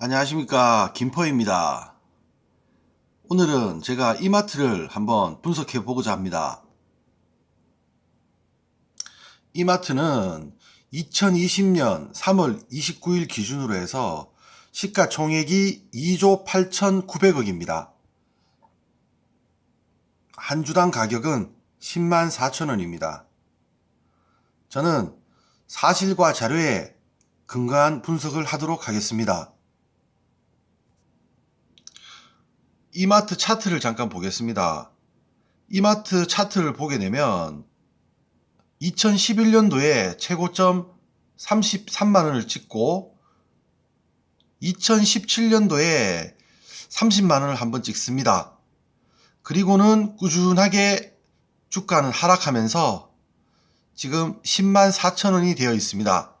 안녕하십니까 김포입니다. 오늘은 제가 이마트를 한번 분석해 보고자 합니다. 이마트는 2020년 3월 29일 기준으로 해서 시가총액이 2조 8,900억입니다. 한 주당 가격은 10만 4천 원입니다. 저는 사실과 자료에 근거한 분석을 하도록 하겠습니다. 이마트 차트를 잠깐 보겠습니다. 이마트 차트를 보게 되면 2011년도에 최고점 33만원을 찍고 2017년도에 30만원을 한번 찍습니다. 그리고는 꾸준하게 주가는 하락하면서 지금 10만 4천원이 되어 있습니다.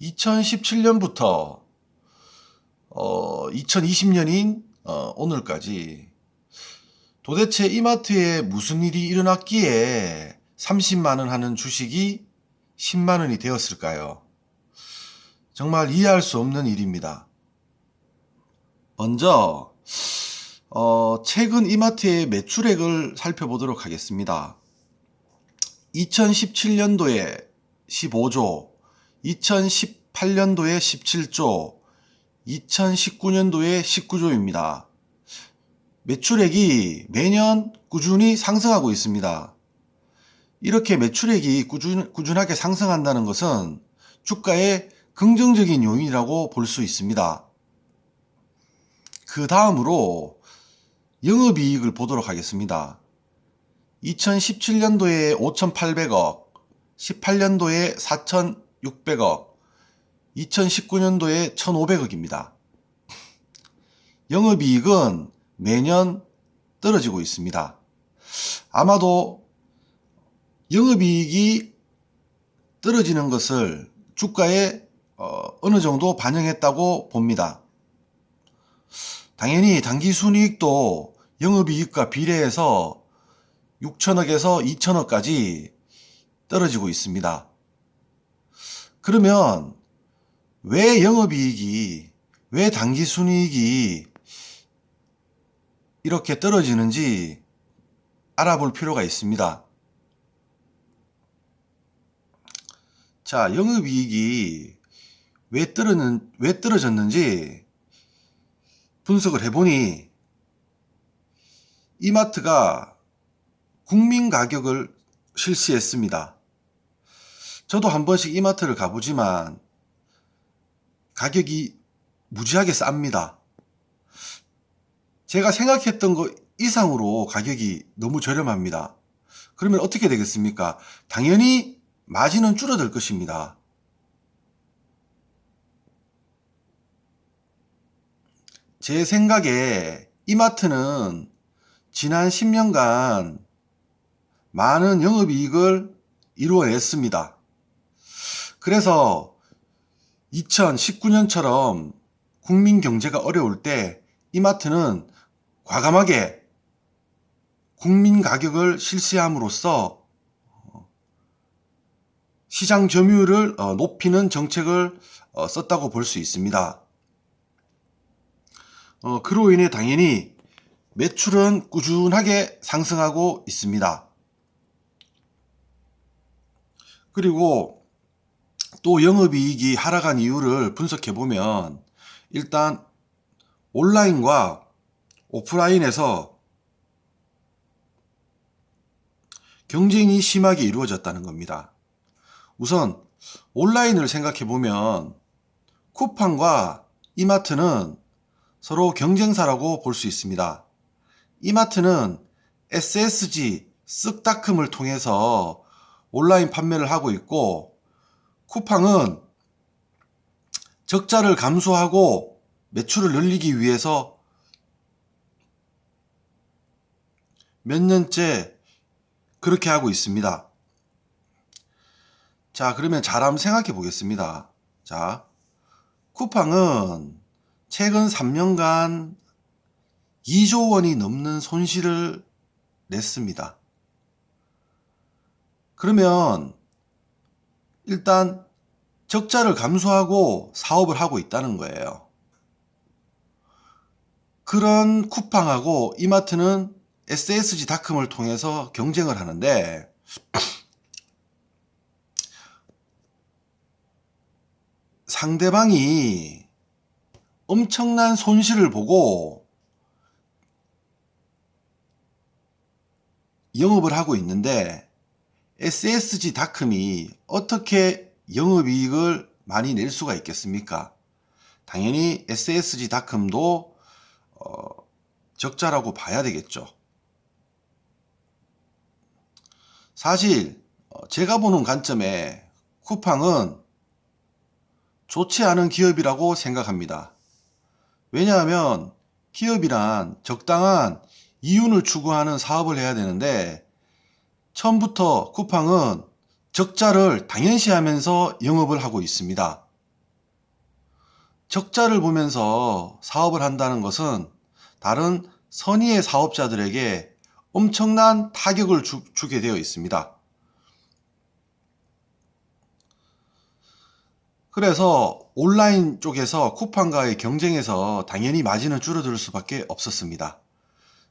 2017년부터 어, 2020년인 어, 오늘까지 도대체 이마트에 무슨 일이 일어났기에 30만원 하는 주식이 10만원이 되었을까요? 정말 이해할 수 없는 일입니다. 먼저 어, 최근 이마트의 매출액을 살펴보도록 하겠습니다. 2017년도에 15조, 2018년도에 17조, 2019년도에 19조입니다. 매출액이 매년 꾸준히 상승하고 있습니다. 이렇게 매출액이 꾸준, 꾸준하게 상승한다는 것은 주가의 긍정적인 요인이라고 볼 수 있습니다. 그 다음으로 영업이익을 보도록 하겠습니다. 2017년도에 5,800억, 18년도에 4,600억, 2019년도에 1,500억입니다. 영업이익은 매년 떨어지고 있습니다. 아마도 영업이익이 떨어지는 것을 주가에 어, 느 정도 반영했다고 봅니다. 당연히 당기순이익도 영업이익과 비례해서 6천억에서 2천억까지 떨어지고 있습니다. 그러면 왜 영업이익이, 왜 당기순이익이 이렇게 떨어지는지 알아볼 필요가 있습니다. 자, 영업이익이 왜, 떨어는, 왜 떨어졌는지 분석을 해보니 이마트가 국민 가격을 실시했습니다. 저도 한 번씩 이마트를 가보지만 가격이 무지하게 쌉니다. 제가 생각했던 것 이상으로 가격이 너무 저렴합니다. 그러면 어떻게 되겠습니까? 당연히 마진은 줄어들 것입니다. 제 생각에 이마트는 지난 10년간 많은 영업이익을 이루어냈습니다. 그래서 2019년처럼 국민 경제가 어려울 때 이마트는 과감하게 국민 가격을 실시함으로써 시장 점유율을 어, 높이는 정책을 어, 썼다고 볼 수 있습니다. 어, 그로 인해 당연히 매출은 꾸준하게 상승하고 있습니다. 그리고 또 영업이익이 하락한 이유를 분석해 보면 일단 온라인과 오프라인에서 경쟁이 심하게 이루어졌다는 겁니다. 우선 온라인을 생각해 보면 쿠팡과 이마트는 서로 경쟁사라고 볼 수 있습니다. 이마트는 SSG 쓱다큼을 통해서 온라인 판매를 하고 있고 쿠팡은 적자를 감소하고 매출을 늘리기 위해서 몇 년째 그렇게 하고 있습니다. 자, 그러면 잘 한번 생각해 보겠습니다. 자, 쿠팡은 최근 3년간 2조 원이 넘는 손실을 냈습니다. 그러면 일단 적자를 감수하고 사업을 하고 있다는 거예요. 그런 쿠팡하고 이마트는 SSG 닷컴을 통해서 경쟁을 하는데 상대방이 엄청난 손실을 보고 영업을 하고 있는데 SSG 닷컴이 어떻게 영업이익을 많이 낼 수가 있겠습니까? 당연히 SSG 닷컴도 어, 적자라고 봐야 되겠죠. 사실 어, 제가 보는 관점에 쿠팡은 좋지 않은 기업이라고 생각합니다. 왜냐하면 기업이란 적당한 이윤을 추구하는 사업을 해야 되는데 처음부터 쿠팡은 적자를 당연시하면서 영업을 하고 있습니다. 적자를 보면서 사업을 한다는 것은 다른 선의의 사업자들에게 엄청난 타격을 주, 주게 되어 있습니다. 그래서 온라인 쪽에서 쿠팡과의 경쟁에서 당연히 마진은 줄어들 수밖에 없었습니다.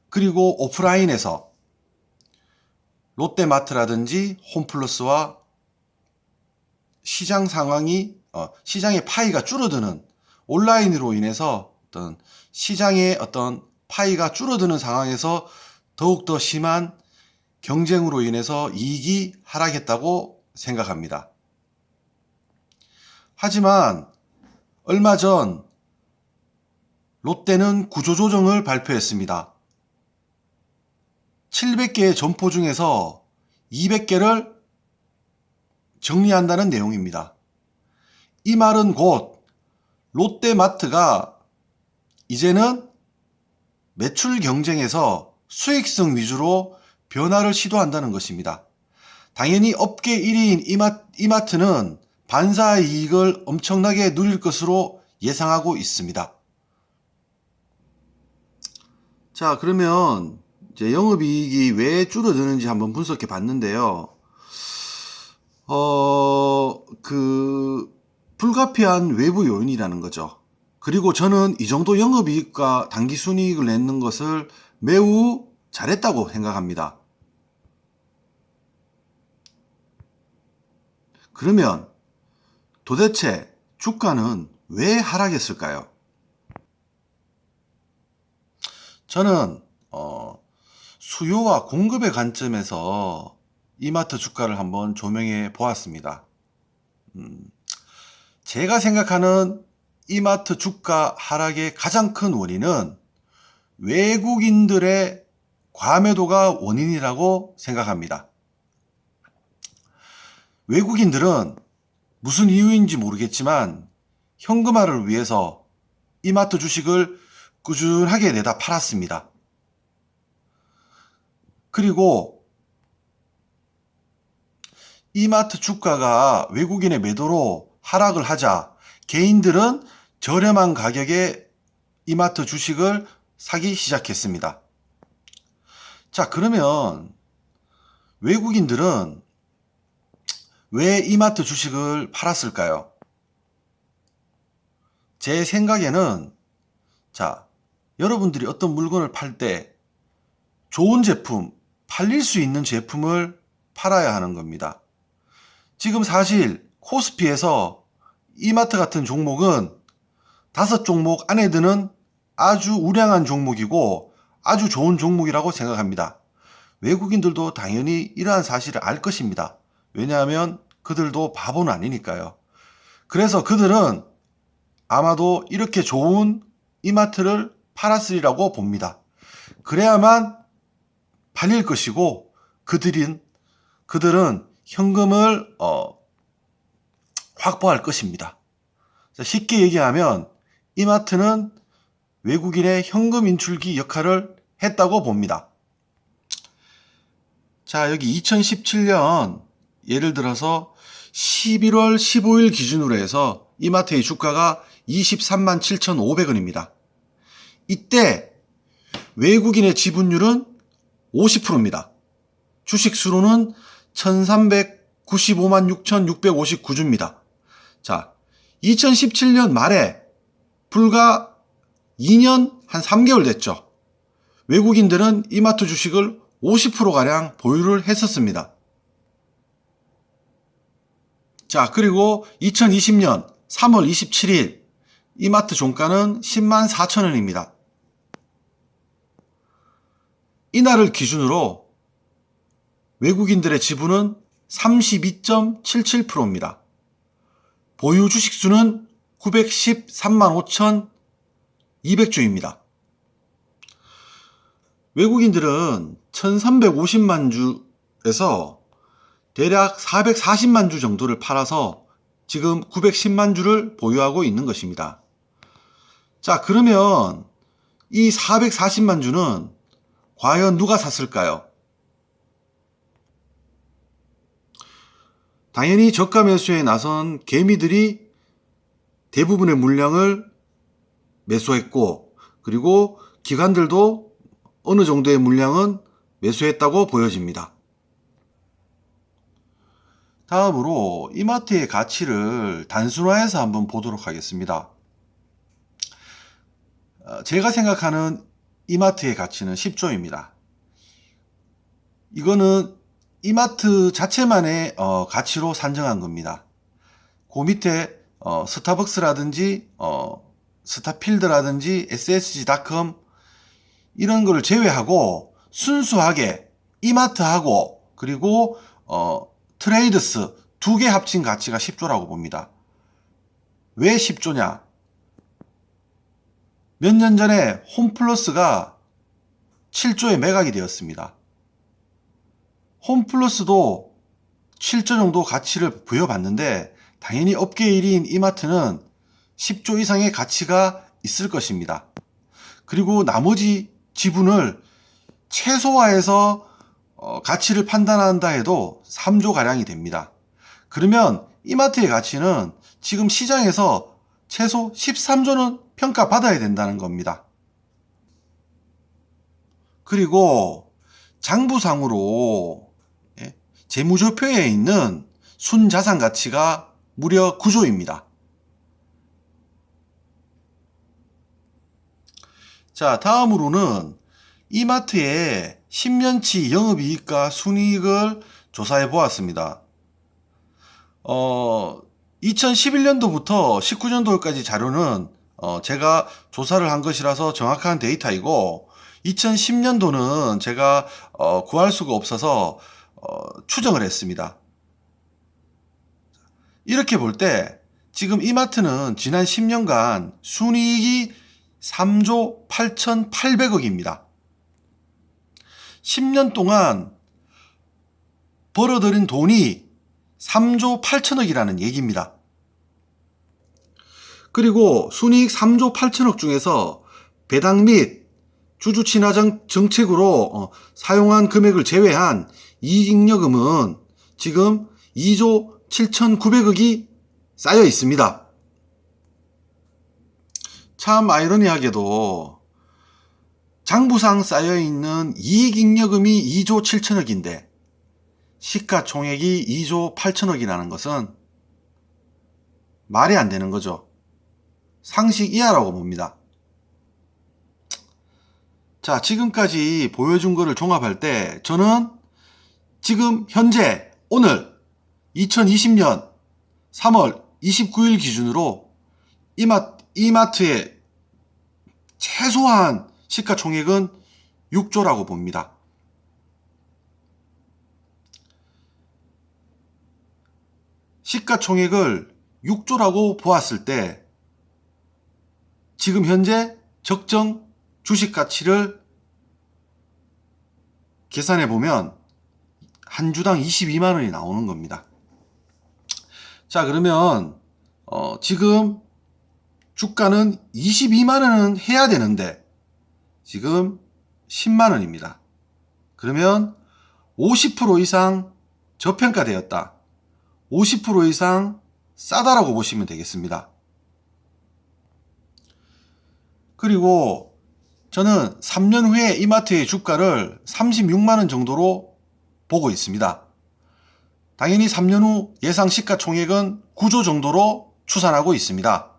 그리고 오프라인에서 롯데마트라든지 홈플러스와 시장 상황이 어, 시장의 파이가 줄어드는 온라인으로 인해서 어떤 시장의 어떤 파이가 줄어드는 상황에서 더욱더 심한 경쟁으로 인해서 이익이 하락했다고 생각합니다. 하지만 얼마 전 롯데는 구조조정을 발표했습니다. 700개의 점포 중에서 200개를 정리한다는 내용입니다. 이 말은 곧 롯데마트가 이제는 매출 경쟁에서 수익성 위주로 변화를 시도한다는 것입니다. 당연히 업계 1위인 이마트는 반사 이익을 엄청나게 누릴 것으로 예상하고 있습니다. 자, 그러면 이제 영업이익이 왜 줄어드는지 한번 분석해 봤는데요. 어, 그, 불가피한 외부 요인이라는 거죠. 그리고 저는 이 정도 영업이익과 당기순이익을 내는 것을 매우 잘했다고 생각합니다. 그러면 도대체 주가는 왜 하락했을까요? 저는 어, 수요와 공급의 관점에서 이마트 주가를 한번 조명해 보았습니다. 음, 제가 생각하는 이마트 주가 하락의 가장 큰 원인은 외국인들의 과매도가 원인이라고 생각합니다. 외국인들은 무슨 이유인지 모르겠지만 현금화를 위해서 이마트 주식을 꾸준하게 내다 팔았습니다. 그리고 이마트 주가가 외국인의 매도로 하락을 하자 개인들은 저렴한 가격에 이마트 주식을 사기 시작했습니다. 자, 그러면 외국인들은 왜 이마트 주식을 팔았을까요? 제 생각에는 자, 여러분들이 어떤 물건을 팔 때 좋은 제품, 팔릴 수 있는 제품을 팔아야 하는 겁니다. 지금 사실 코스피에서 이마트 같은 종목은 다섯 종목 안에 드는 아주 우량한 종목이고 아주 좋은 종목이라고 생각합니다. 외국인들도 당연히 이러한 사실을 알 것입니다. 왜냐하면 그들도 바보는 아니니까요. 그래서 그들은 아마도 이렇게 좋은 이마트를 팔았으리라고 봅니다. 그래야만 팔릴 것이고 그들인 그들은 현금을 어, 확보할 것입니다. 쉽게 얘기하면 이마트는 외국인의 현금 인출기 역할을 했다고 봅니다. 자, 여기 2017년 예를 들어서 11월 15일 기준으로 해서 이마트의 주가가 23만 7,500원입니다. 이때 외국인의 지분율은 50%입니다. 주식 수로는 1395만 6,659주입니다. 자, 2017년 말에 불과 2년 한 3개월 됐죠. 외국인들은 이마트 주식을 50%가량 보유를 했었습니다. 자, 그리고 2020년 3월 27일 이마트 종가는 10만 4천 원입니다. 이날을 기준으로 외국인들의 지분은 32.77%입니다. 보유 주식 수는 913만 5,200주입니다. 외국인들은 1350만 주에서 대략 440만 주 정도를 팔아서 지금 910만 주를 보유하고 있는 것입니다. 자, 그러면 이 440만 주는 과연 누가 샀을까요? 당연히 저가 매수에 나선 개미들이 대부분의 물량을 매수했고, 그리고 기관들도 어느 정도의 물량은 매수했다고 보여집니다. 다음으로 이마트의 가치를 단순화해서 한번 보도록 하겠습니다. 어, 제가 생각하는 이마트의 가치는 10조입니다. 이거는 이마트 자체만의 어, 가치로 산정한 겁니다. 그 밑에 어, 스타벅스라든지 어, 스타필드라든지 SSG닷컴 이런 거를 제외하고 순수하게 이마트하고 그리고 어, 트레이드스 두 개 합친 가치가 10조라고 봅니다. 왜 10조냐? 몇 년 전에 홈플러스가 7조에 매각이 되었습니다. 홈플러스도 7조 정도 가치를 부여받는데 당연히 업계 1위인 이마트는 10조 이상의 가치가 있을 것입니다. 그리고 나머지 지분을 최소화해서 어, 가치를 판단한다 해도 3조 가량이 됩니다. 그러면 이마트의 가치는 지금 시장에서 최소 13조는 평가받아야 된다는 겁니다. 그리고 장부상으로 예, 재무조표에 있는 순자산 가치가 무려 9조입니다. 자, 다음으로는 이마트의 10년치 영업이익과 순이익을 조사해 보았습니다. 어, 2011년도부터 19년도까지 자료는 어, 제가 조사를 한 것이라서 정확한 데이터이고 2010년도는 제가 어, 구할 수가 없어서 어, 추정을 했습니다. 이렇게 볼 때 지금 이마트는 지난 10년간 순이익이 3조 8,800억입니다. 10년 동안 벌어들인 돈이 3조 8천억이라는 얘기입니다. 그리고 순이익 3조 8천억 중에서 배당 및 주주 친화 정책으로 어, 사용한 금액을 제외한 이익잉여금은 지금 2조 7,900억이 쌓여 있습니다. 참 아이러니하게도 장부상 쌓여 있는 이익잉여금이 2조 7천억인데 시가총액이 2조 8천억이라는 것은 말이 안 되는 거죠. 상식 이하라고 봅니다. 자, 지금까지 보여준 거를 종합할 때 저는 지금 현재 오늘 2020년 3월 29일 기준으로 이마, 이마트의 최소한 시가총액은 6조라고 봅니다. 시가총액을 6조라고 보았을 때 지금 현재 적정 주식 가치를 계산해 보면 한 주당 22만 원이 나오는 겁니다. 자, 그러면 어, 지금 주가는 22만 원은 해야 되는데 지금 10만 원입니다. 그러면 50% 이상 저평가되었다. 50% 이상 싸다라고 보시면 되겠습니다. 그리고 저는 3년 후에 이마트의 주가를 36만원 정도로 보고 있습니다. 당연히 3년 후 예상 시가총액은 9조 정도로 추산하고 있습니다.